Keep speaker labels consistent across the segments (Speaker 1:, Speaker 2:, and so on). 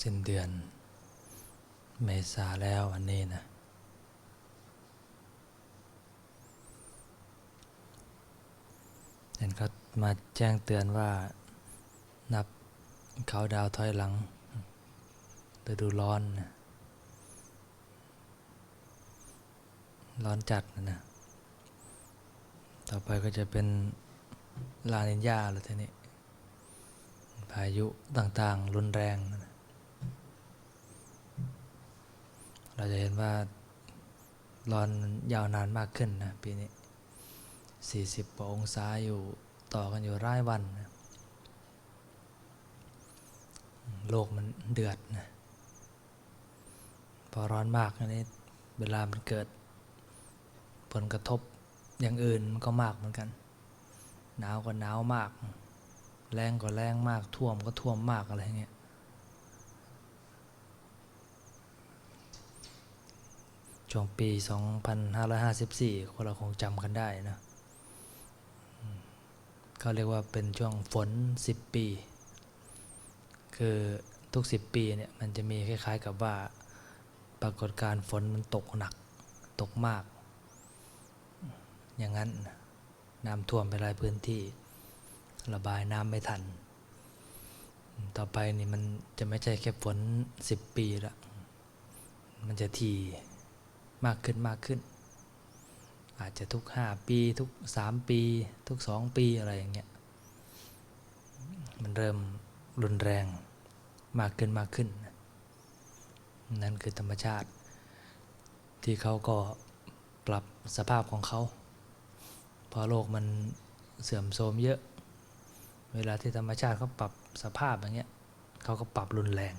Speaker 1: สิ้นเดือน เมษาแล้ววันนี้นะ เห็นเขามาแจ้งเตือนว่านับเขาดาวถอยหลังฤดูร้อนนะร้อนจัดนะนะต่อไปก็จะเป็นลานินยาแล้วทีนี้ พายุต่างๆ รุนแรงนะ เราจะเห็นว่าร้อนยาวนานมากขึ้นนะปีนี้ 40กว่าองศาอยู่ต่อกันอยู่รายวันนะโลกมันเดือดนะพอร้อนมากอันนี้เวลามันเกิด ผลกระทบอย่างอื่นมันก็มากเหมือนกัน หนาวก็หนาวมาก แรงก็แรงมากท่วมก็ท่วมมากอะไรเงี้ย ช่วงปี 2554 คนเราคงจำกันได้นะเขาเรียกว่าเป็นช่วงฝน 10 ปี คือทุก 10 ปีเนี่ยมันจะมีคล้ายๆกับว่าปรากฏการฝนมันตกหนักตกมาก อย่างนั้นนะน้ำท่วมไปหลายพื้นที่ ระบายน้ำไม่ทัน ต่อไปนี่มันจะไม่ใช่แค่ฝน 10 ปีละมันจะที มากขึ้นมากขึ้น อาจจะทุก5ปีทุก3ปี ทุก2ปีอะไรอย่างเงี้ยมันเริ่มรุนแรงมากขึ้นมากขึ้น นั่นคือธรรมชาติ ที่เขาก็ปรับสภาพของเขาพอโลกมันเสื่อมโทรมเยอะ เวลาที่ธรรมชาติเขาปรับสภาพอย่างเงี้ยเขาก็ปรับรุนแรง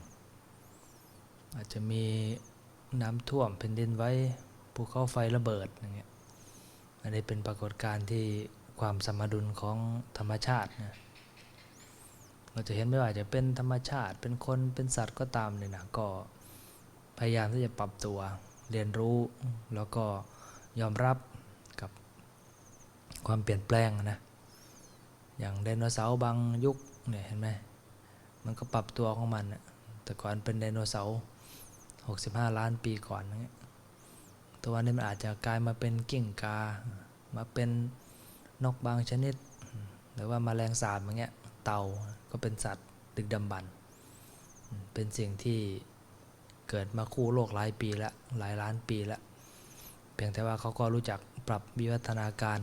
Speaker 1: อาจจะมี น้ำท่วมแผ่นดินไว้ภูเขาไฟระเบิดอย่างเงี้ยอันนี้เป็นปรากฏการณ์ที่ความสมดุลของธรรมชาตินะเราจะเห็นไม่ว่าจะเป็นธรรมชาติ เป็นคนเป็นสัตว์ก็ตามเนี่ยนะก็พยายามที่จะปรับตัวเรียนรู้แล้วก็ยอมรับกับความเปลี่ยนแปลงนะอย่างไดโนเสาร์บางยุคเนี่ยเห็นไหมมันก็ปรับตัวของมันนะแต่ก่อนเป็นไดโนเสาร์ 65 ล้านปีก่อนอย่างเงี้ยตัวนี้มันอาจจะกลายมาเป็นกิ้งกา มาเป็นนกบางชนิด หรือว่ามาแมลงสาบอย่างเงี้ย เต่าก็เป็นสัตว์ดึกดำบรรพ์เป็นสิ่งที่เกิดมาคู่โลกหลายปีละหลายล้านปีละเพียงแต่ว่าเขาก็รู้จักปรับวิวัฒนาการ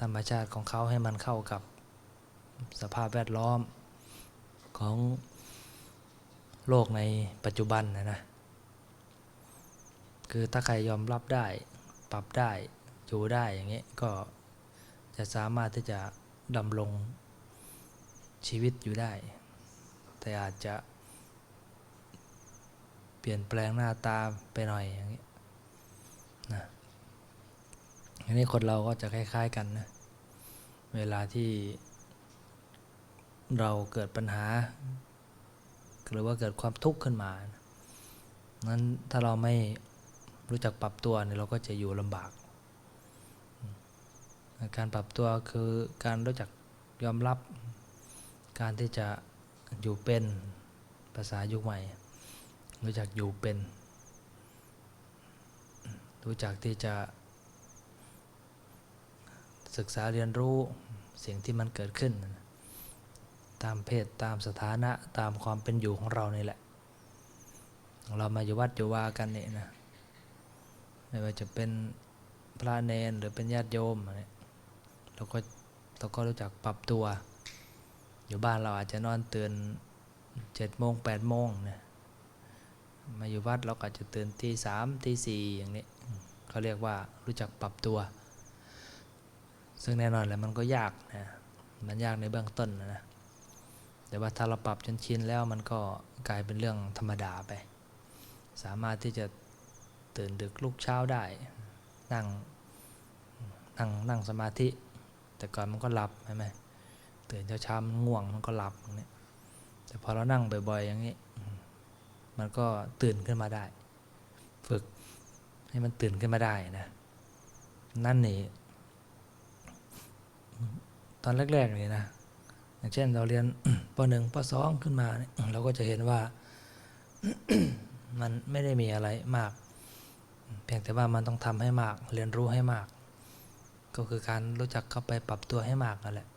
Speaker 1: ธรรมชาติของเขาให้มันเข้ากับสภาพแวดล้อมของโลกในปัจจุบันนะนะ คือถ้าใครยอมรับได้ ปรับได้อยู่ได้อย่างนี้ก็จะสามารถที่จะดำรงชีวิตอยู่ได้ แต่อาจจะเปลี่ยนแปลงหน้าตาไปหน่อยอย่างนี้นะอันนี้คนเราก็จะคล้าย ๆกันนะ เวลาที่เราเกิดปัญหา หรือว่าเกิดความทุกข์ขึ้นมานะนั้นถ้าเราไม่ รู้จักปรับตัวเนี่ยเราก็จะอยู่ลำบาก การปรับตัวคือการรู้จักยอมรับ การที่จะอยู่เป็นภาษายุคใหม่ รู้จักอยู่เป็น รู้จักที่จะ ศึกษาเรียนรู้สิ่งที่มันเกิดขึ้น ตามเพศตามสถานะตามความเป็นอยู่ของเรานี่แหละ เรามาอยู่วัดอยู่วากันนี่นะ ไม่ว่าจะเป็นพระเนนหรือเป็นญาติโยมอะไรเราก็เราก็รู้จักปรับตัว อยู่บ้านเราอาจจะนอนตื่นเจ็ดโมงแปดโมงนะมาอยู่วัดเราก็อาจจะตื่นตีสามตีสี่อย่างนี้เขาเรียกว่ารู้จักปรับตัว ซึ่งแน่นอนแหละมันก็ยากนะมันยากในเบื้องต้นนะแต่ว่าถ้าเราปรับจนชินแล้วมันก็กลายเป็นเรื่องธรรมดาไป สามารถที่จะ ตื่นดึกลุกเช้าได้ นั่งนั่งนั่งสมาธิ แต่ก่อนมันก็หลับใช่ไหมตื่นเช้าเช้ามันง่วงมันก็หลับอย่างนี้แต่พอเรานั่งบ่อยๆอย่างนี้ มันก็ตื่นขึ้นมาได้ ฝึกให้มันตื่นขึ้นมาได้นะนั่นนี่ตอนแรกๆนี่นะอย่างเช่นเราเรียนปหนึ่งปสองขึ้นมาเนี่ยเราก็จะเห็นว่ามันไม่ได้มีอะไรมาก เพียงแต่ว่ามันต้องทำให้มาก เรียนรู้ให้มาก ก็คือการรู้จักเข้าไปปรับตัวให้มากนั่นแหละ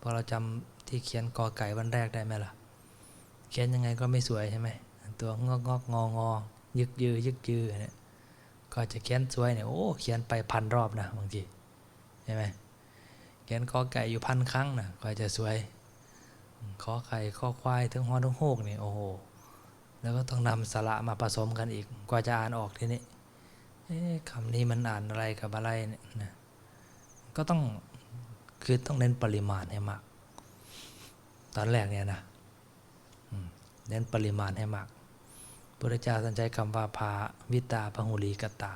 Speaker 1: พอเราจำที่เขียนกอไก่วันแรกได้ไหมล่ะ เขียนยังไงก็ไม่สวยใช่ไหมตัวงอกงอกงองอยึกยือยึกยือเนี่ยก็จะเขียนสวยเนี่ยโอ้เขียนไปพันรอบนะบางทีใช่ไหมเขียนกอไก่อยู่พันครั้งนะก็จะสวยขอไข่ข้อควายถึงฮอถึงโฮกเนี่ยโอ้โห แล้วก็ต้องนำสระมาผสมกันอีก กว่าจะอ่านออกทีนี้คำนี้มันอ่านอะไรกับอะไรเนี่ยนะก็ต้องคือต้องเน้นปริมาณให้มาก ตอนแรกเนี่ยนะเน้นปริมาณให้มากพระเจ้าท่านใช้คำว่าพาวิตาพหุลีกตา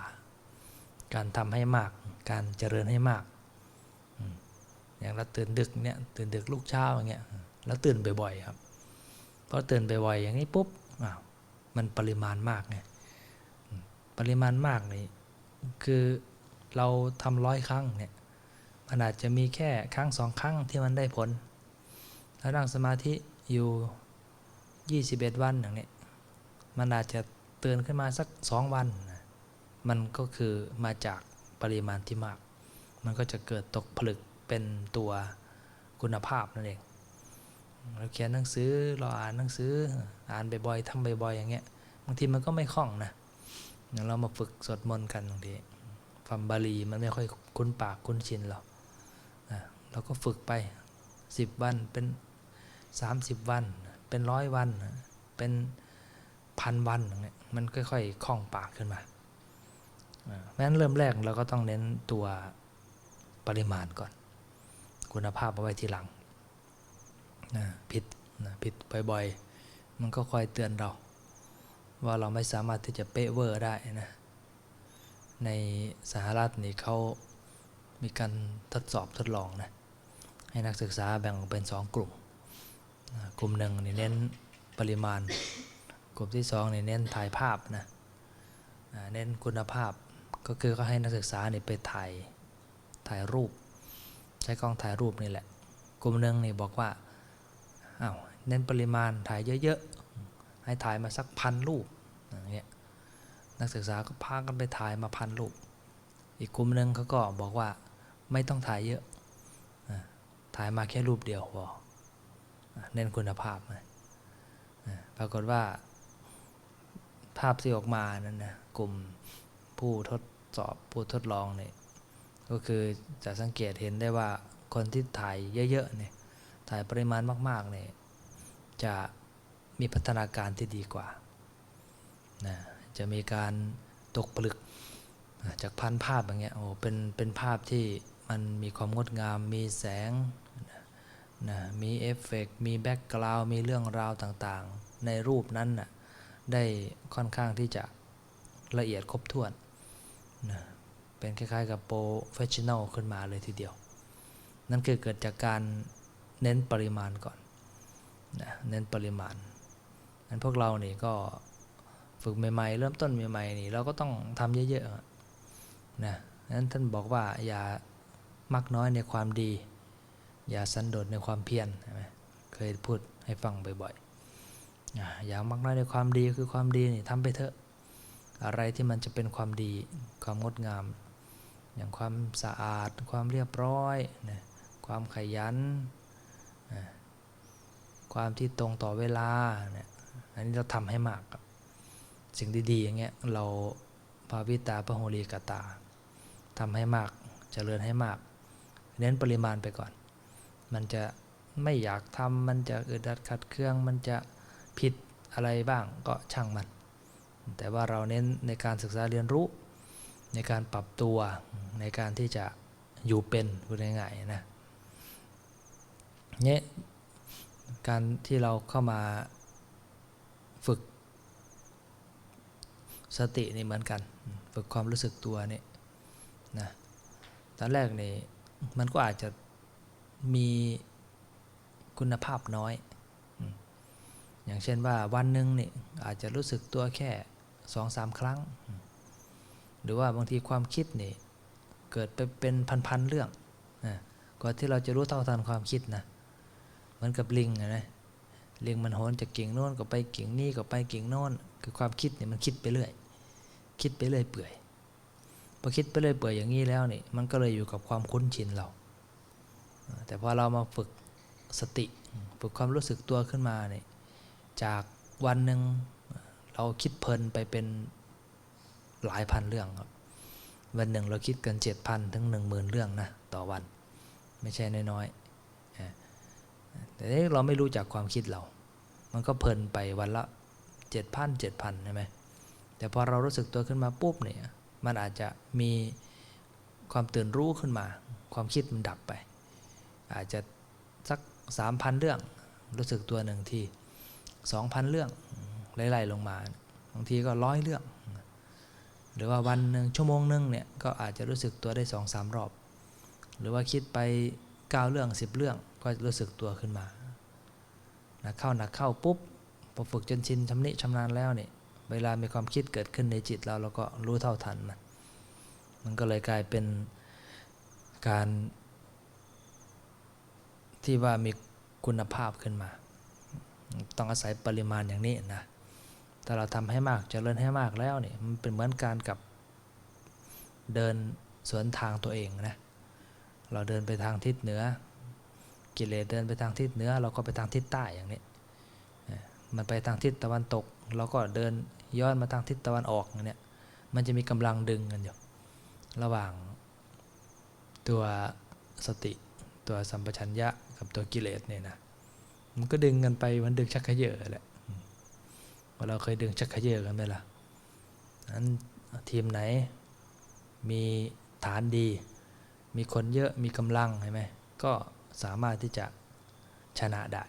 Speaker 1: การทำให้มาก การเจริญให้มาก อย่างเราตื่นดึกเนี่ยตื่นดึกลูกเช้าอย่างเงี้ยแล้วตื่นบ่อยๆครับพอตื่นบ่อยๆอย่างนี้ปุ๊บ มันปริมาณมากไงปริมาณมากนี่คือเราทำร้อยครั้งเนี่ยมันอาจจะมีแค่ครั้งสองครั้งที่มันได้ผลถ้านั่งสมาธิอยู่ 21 วันอย่างนี้มันอาจจะเตือนขึ้นมาสักสองวันมันก็คือมาจากปริมาณที่มาก มันก็จะเกิดตกผลึกเป็นตัวคุณภาพนั่นเอง เราเขียนหนังสือเราอ่านหนังสืออ่านบ่อยๆทำบ่อยๆอย่างเงี้ยบางทีมันก็ไม่คล่องนะอย่างเรามาฝึกสวดมนต์กันบางทีฟัมบาลีมันไม่ค่อยคุ้นปากคุ้นชินหรอกนะเราก็ฝึกไป 10 วันเป็น 30 วัน เป็นร้อยวัน เป็นพันวันอย่างเงี้ยมันค่อยๆคล่องปากขึ้นมาอ่าเพราะฉะนั้นเริ่มแรกเราก็ต้องเน้นตัวปริมาณก่อน คุณภาพเอาไว้ทีหลัง นะผิดนะผิดบ่อยๆ มันก็คอยเตือนเรา ว่าเราไม่สามารถที่จะเป๊ะเวอร์ได้นะในสหรัฐนี่เขามีการทดสอบทดลองนะให้นักศึกษาแบ่งออกเป็น 2 กลุ่ม กลุ่มหนึ่งนี่เน้นปริมาณ กลุ่มที่2นี่เน้นถ่ายภาพนะเน้นคุณภาพก็คือก็ให้นักศึกษานี่ไปถ่ายถ่ายรูป ใช้กล้องถ่ายรูปนี่แหละ กลุ่มหนึ่งนี่บอกว่า อ้าวเน้นปริมาณถ่ายเยอะๆ ให้ถ่ายมาสักพันรูปอย่างเงี้ยนักศึกษาก็พากันไปถ่ายมาพันรูป อีกกลุ่มหนึ่งเขาก็บอกว่าไม่ต้องถ่ายเยอะ ถ่ายมาแค่รูปเดียวพอเน้นคุณภาพนะปรากฏว่า ภาพที่ออกมานั้นนะกลุ่มผู้ทดสอบผู้ทดลองเนี่ยก็คือจะสังเกตเห็นได้ว่าคนที่ถ่ายเยอะๆเนี่ย ถ่ายปริมาณมากๆเนี่ยจะมีพัฒนาการที่ดีกว่านะจะมีการตกผลึกจากพันภาพอย่างเงี้ยโอ้เป็นเป็นภาพที่มันมีความงดงาม มีแสงนะมีเอฟเฟกต์มีแบ็กกราวด์มีเรื่องราวต่างๆ ในรูปนั้นน่ะได้ค่อนข้างที่จะละเอียดครบถ้วนนะเป็นคล้ายๆกับโปรเฟชชั่นอลขึ้นมาเลยทีเดียว นั่นคือเกิดจากการ เน้นปริมาณก่อนนะเน้นปริมาณนั้นพวกเรานี่ก็ฝึกใหม่ๆ เริ่มต้นใหม่ๆนี่เราก็ต้องทำเยอะๆอะนะนั้นท่านบอกว่าอย่ามักน้อยในความดี อย่าสันโดษในความเพียรใช่ไหมเคยพูดให้ฟังบ่อยๆอย่ามักน้อยในความดีคือความดีนี่ทำไปเถอะ อะไรที่มันจะเป็นความดีความงดงาม อย่างความสะอาด ความเรียบร้อยนะความขยัน ความที่ตรงต่อเวลาเนี่ยอันนี้เราทำให้มาก สิ่งดีๆอย่างเงี้ยเราภาวิตาพระโหรีกตาทำให้มากเจริญให้มาก เน้นปริมาณไปก่อน มันจะไม่อยากทำมันจะอึดอัดขัดเครื่อง มันจะผิดอะไรบ้างก็ช่างมัน แต่ว่าเราเน้นในการศึกษาเรียนรู้ ในการปรับตัวในการที่จะอยู่เป็นพูดง่ายๆนะ เนี่ยการที่เราเข้ามาฝึกสตินี่เหมือนกัน ฝึกความรู้สึกตัวนี่นะตอนแรกนี่มันก็อาจจะมีคุณภาพน้อย อย่างเช่นว่าวันหนึ่งนี่อาจจะรู้สึกตัวแค่สองสามครั้ง หรือว่าบางทีความคิดนี่เกิดไปเป็นพันๆเรื่องนะก่อนที่เราจะรู้เท่าทันความคิดนะ มือนกับลิงนะลิงมันโหนจากกิ่งโน้นก็ไปกิ่งนี้ก็ไปกิ่งโน้น คือความคิดเนี่ยมันคิดไปเรื่อย คิดไปเรื่อยเปื่อยพอคิดไปเรื่อยเปื่อยอย่างนี้แล้วนี่มันก็เลยอยู่กับความคุ้นชินเรา แต่พอเรามาฝึกสติฝึกความรู้สึกตัวขึ้นมาเนี่ยจากวันหนึ่งเราคิดเพลินไปเป็นหลายพันเรื่องครับ วันหนึ่งเราคิดกันเจ็ดพันถึงหนึ่งหมื่นเรื่องนะต่อวัน ไม่ใช่น้อยๆ แต่นี่เราไม่รู้จักความคิดเรา มันก็เพลินไปวันละเจ็ดพันเจ็ดพันใช่ไหมแต่พอเรารู้สึกตัวขึ้นมาปุ๊บเนี่ยมันอาจจะมีความตื่นรู้ขึ้นมา ความคิดมันดับไป อาจจะสักสามพันเรื่อง รู้สึกตัวหนึ่งทีสองพันเรื่องไล่ๆลงมาบางทีก็ร้อยเรื่อง หรือว่าวันหนึ่งชั่วโมงหนึ่งเนี่ยก็อาจจะรู้สึกตัวได้สองสามรอบ หรือว่าคิดไปเก้าเรื่องสิบเรื่อง ก็รู้สึกตัวขึ้นมาหนักเข้าหนักเข้าปุ๊บพอฝึกจนชินชำนิชำนาญแล้วเนี่ยเวลามีความคิดเกิดขึ้นในจิตเราเราก็รู้เท่าทันมันมันก็เลยกลายเป็นการที่ว่ามีคุณภาพขึ้นมา ต้องอาศัยปริมาณอย่างนี้นะถ้าเราทำให้มากจเจริญให้มากแล้วเนี่ยมันเป็นเหมือนการกับเดินสวนทางตัวเองนะเราเดินไปทางทิศเหนือ กิเลสเดินไปทางทิศเหนือเราก็ไปทางทิศใต้อย่างนี้ มันไปทางทิศตะวันตก เราก็เดินย้อนมาทางทิศตะวันออกอย่างเนี้ยมันจะมีกำลังดึงกันอยู่ระหว่างตัวสติตัวสัมปชัญญะกับตัวกิเลสเนี่ยนะมันก็ดึงกันไปมันดึงชักเขยอแหละว่าเราเคยดึงชักเขยอกันไหมล่ะนั้นทีมไหนมีฐานดี มีคนเยอะมีกำลังใช่ไหมก็ สามารถที่จะชนะได้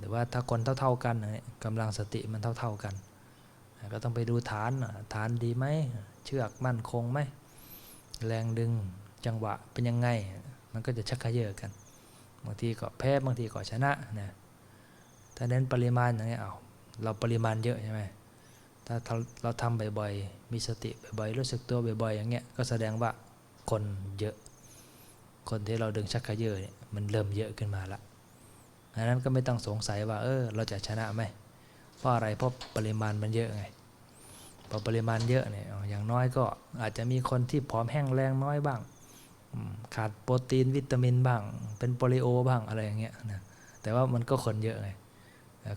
Speaker 1: แต่ว่าถ้าคนเท่าๆกันเนี่ยกำลังสติมันเท่าๆกัน ก็ต้องไปดูฐานฐานดีไหมเชือกมั่นคงไหมแรงดึงจังหวะเป็นยังไง มันก็จะชักเขยอกัน บางทีก็แพ้บางทีก็ชนะนะถ้าเน้นปริมาณอย่างเงี้ยเอาเราปริมาณเยอะใช่ไหมถ้าเราทำบ่อยๆ มีสติบ่อยๆ รู้สึกตัวบ่อยๆ อย่างเงี้ย ก็แสดงว่าคนเยอะ คนที่เราดึงชักเขยอเนี่ยมันเริ่มเยอะขึ้นมาละดังนั้นก็ไม่ต้องสงสัยว่า เออ เราจะชนะไหมเพราะอะไรเพราะปริมาณมันเยอะไงพอปริมาณเยอะเนี่ยอย่างน้อยก็อาจจะมีคนที่ผอมแห้งแรงน้อยบ้าง ขาดโปรตีนวิตามินบ้าง เป็นโปลิโอบ้างอะไรอย่างเงี้ยนะแต่ว่ามันก็คนเยอะไง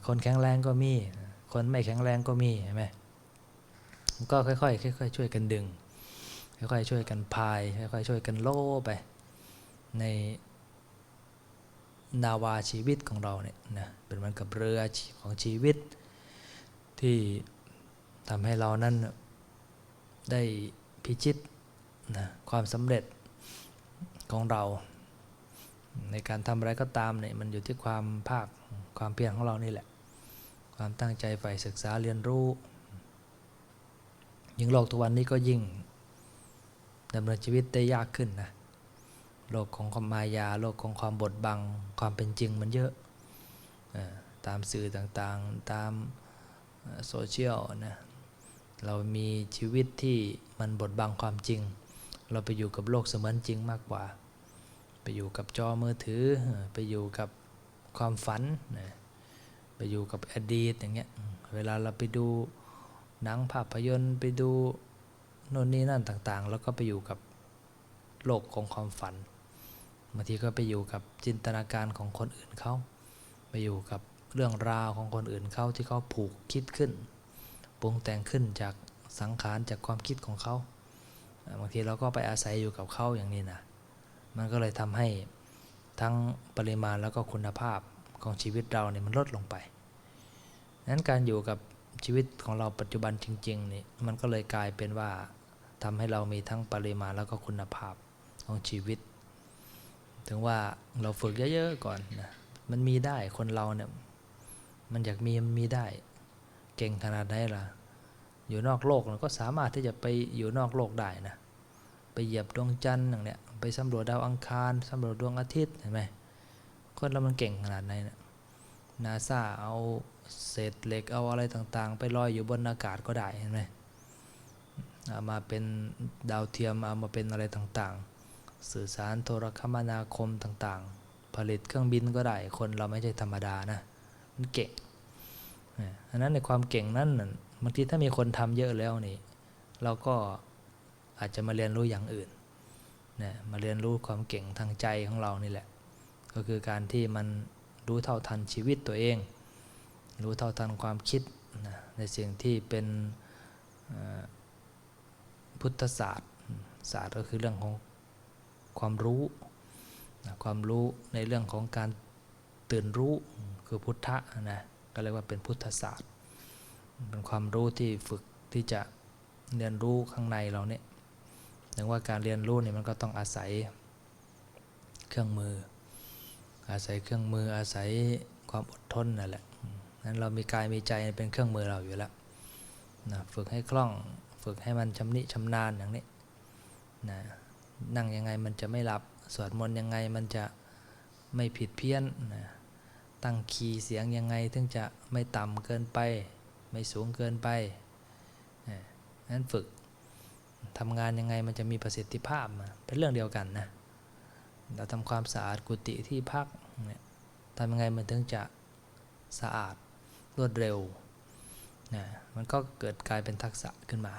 Speaker 1: คนแข็งแรงก็มี คนไม่แข็งแรงก็มีใช่ไหมก็ค่อยๆค่อยๆช่วยกันดึง ค่อยๆช่วยกันพาย ค่อยๆช่วยกันโล่ไป ในนาวาชีวิตของเราเนี่ยนะเป็นเหมือนกับเรือของชีวิต ที่ทำให้เรานั้นได้พิชิตนะความสำเร็จของเรา ในการทำอะไรก็ตามเนี่ยมันอยู่ที่ความภาคความเพียรของเรานี่แหละ ความตั้งใจใฝ่ศึกษาเรียนรู้ ยิ่งโลกทุกวันนี้ก็ยิ่งดำเนินชีวิตได้ยากขึ้นนะ โลกของความมายา โลกของความบดบัง ความเป็นจริงมันเยอะ ตามสื่อต่างๆ ตามโซเชียลนะ เรามีชีวิตที่มันบดบังความจริง เราไปอยู่กับโลกเสมือนจริงมากกว่า ไปอยู่กับจอมือถือ ไปอยู่กับความฝันนะไปอยู่กับอดีตอย่างเงี้ย เวลาเราไปดูหนังภาพยนตร์ไปดูโน่นนี่นั่นต่างๆ แล้วก็ไปอยู่กับโลกของความฝัน บางทีก็ไปอยู่กับจินตนาการของคนอื่นเขาไปอยู่กับเรื่องราวของคนอื่นเขาที่เขาผูกคิดขึ้นปรุงแต่งขึ้นจากสังขารจากความคิดของเขาบางทีเราก็ไปอาศัยอยู่กับเขาอย่างนี้นะมันก็เลยทำให้ทั้งปริมาณแล้วก็คุณภาพของชีวิตเราเนี่ยมันลดลงไปนั้นการอยู่กับชีวิตของเราปัจจุบันจริงๆนี่มันก็เลยกลายเป็นว่าทำให้เรามีทั้งปริมาณแล้วก็คุณภาพของชีวิต ถึงว่าเราฝึกเยอะๆก่อนนะมันมีได้คนเราเนี่ย มันอยากมีมันมีได้ เก่งขนาดไหนล่ะ อยู่นอกโลกเราก็สามารถที่จะไปอยู่นอกโลกได้นะ ไปเหยียบดวงจันทร์อย่างเนี้ยไปสำรวจดาวอังคารสำรวจดวงอาทิตย์เห็นไหมคนเรามันเก่งขนาดไหนนะนาซาเอาเศษเหล็กเอาอะไรต่างๆ ไปลอยอยู่บนอากาศก็ได้เห็นไหมเอามาเป็นดาวเทียมเอามาเป็นอะไรต่างๆ สื่อสารโทรคมนาคมต่างๆ ผลิตเครื่องบินก็ได้ คนเราไม่ใช่ธรรมดานะมันเก่งนะอันนั้นในความเก่งนั้นบางทีถ้ามีคนทำเยอะแล้วนี่ เราก็อาจจะมาเรียนรู้อย่างอื่นนะมาเรียนรู้ความเก่งทางใจของเรานี่แหละ ก็คือการที่มันรู้เท่าทันชีวิตตัวเอง รู้เท่าทันความคิดนะในสิ่งที่เป็นพุทธศาสตร์ศาสตร์ก็คือเรื่องของ ความรู้นะความรู้ในเรื่องของการตื่นรู้คือพุทธะนะก็เรียกว่าเป็นพุทธศาสตร์ เป็นความรู้ที่ฝึกที่จะเรียนรู้ข้างในเราเนี่ยถึงว่าการเรียนรู้เนี่ยมันก็ต้องอาศัยเครื่องมือ อาศัยเครื่องมืออาศัยความอดทนนั่นแหละนั้นเรามีกายมีใจเป็นเครื่องมือเราอยู่แล้วนะฝึกให้คล่อง ฝึกให้มันชำนิชำนาญอย่างนี้นะ นั่งยังไงมันจะไม่หลับ สวดมนต์ยังไงมันจะไม่ผิดเพี้ยนนะตั้งคีย์เสียงยังไงถึงจะไม่ต่ำเกินไป ไม่สูงเกินไปนั้นฝึกทำงานยังไงมันจะมีประสิทธิภาพมาเป็นเรื่องเดียวกันนะเราทำความสะอาดกุฏิที่พักเนี่ยทำยังไงมันถึงจะสะอาดรวดเร็วนะมันก็เกิดกลายเป็นทักษะขึ้นมา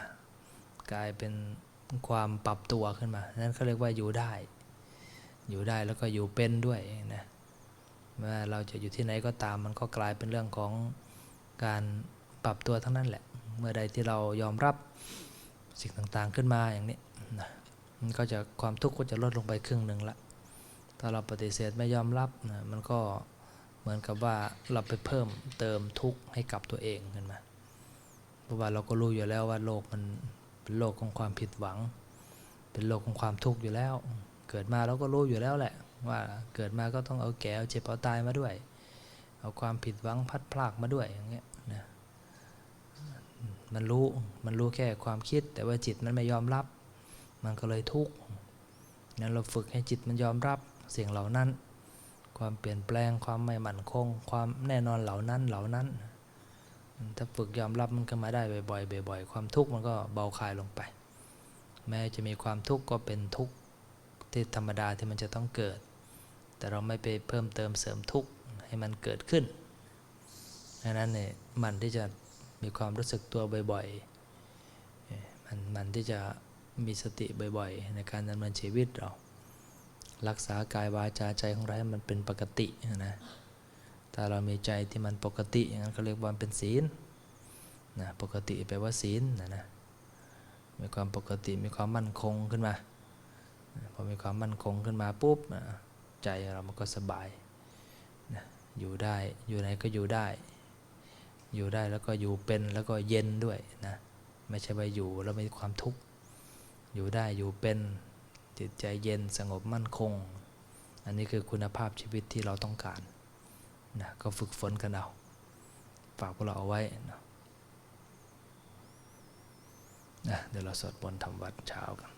Speaker 1: กลายเป็น ความปรับตัวขึ้นมา นั่นเขาเรียกว่าอยู่ได้ อยู่ได้แล้วก็อยู่เป็นด้วยนะว่าเราจะอยู่ที่ไหนก็ตามมันก็กลายเป็นเรื่องของการปรับตัวทั้งนั้นแหละ เมื่อใดที่เรายอมรับสิ่งต่างๆขึ้นมาอย่างนี้นะมันก็จะความทุกข์ก็จะลดลงไปครึ่งหนึ่งละ ถ้าเราปฏิเสธไม่ยอมรับนะมันก็เหมือนกับว่าเราไปเพิ่มเติมทุกข์ให้กับตัวเองขึ้นมา เพราะว่าเราก็รู้อยู่แล้วว่าโลกมัน เป็นโลกของความผิดหวัง เป็นโลกของความทุกข์อยู่แล้ว เกิดมาเราก็รู้อยู่แล้วแหละ ว่าเกิดมาก็ต้องเอาแก่เอาเจ็บเอาตายมาด้วย เอาความผิดหวังพัดพลากมาด้วยอย่างเงี้ยนะมันรู้มันรู้แค่ความคิด แต่ว่าจิตมันไม่ยอมรับ มันก็เลยทุกข์นั้นเราฝึกให้จิตมันยอมรับเสิ่งเหล่านั้น ความเปลี่ยนแปลงความไม่มั่นคง ความแน่นอนเหล่านั้นเหล่านั้น ถ้าฝึกยอมรับมันก็มาได้บ่อยๆบ่อยๆ ความทุกข์มันก็เบาคลายลงไป แม้จะมีความทุกข์ก็เป็นทุกข์ที่ธรรมดาที่มันจะต้องเกิด แต่เราไม่ไปเพิ่มเติมเสริมทุกข์ให้มันเกิดขึ้นดังนั้นเนี่ยมันที่จะมีความรู้สึกตัวบ่อยๆ มันมันที่จะมีสติบ่อยๆ ในการดำเนินชีวิตเรา รักษากายวาจาใจของเราให้มันเป็นปกตินะ ถ้าเรามีใจที่มันปกติอย่างนั้นเขาเรียกว่าเป็นศีลนะปกติแปลว่าศีลนะนะมีความปกติมีความมั่นคงขึ้นมาพอมีความมั่นคงขึ้นมาปุ๊บนะใจเรามันก็สบายนะอยู่ได้อยู่ไหนก็อยู่ได้ อยู่ได้แล้วก็อยู่เป็นแล้วก็เย็นด้วยนะไม่ใช่ว่าอยู่แล้วมีความทุกข์อยู่ได้อยู่เป็นจิตใจเย็นสงบมั่นคง อันนี้คือคุณภาพชีวิตที่เราต้องการ นะก็ฝึกฝนกันเอาฝากพวกเราเอาไว้นะนะเดี๋ยวเราสวดมนต์ทำวัดเช้ากัน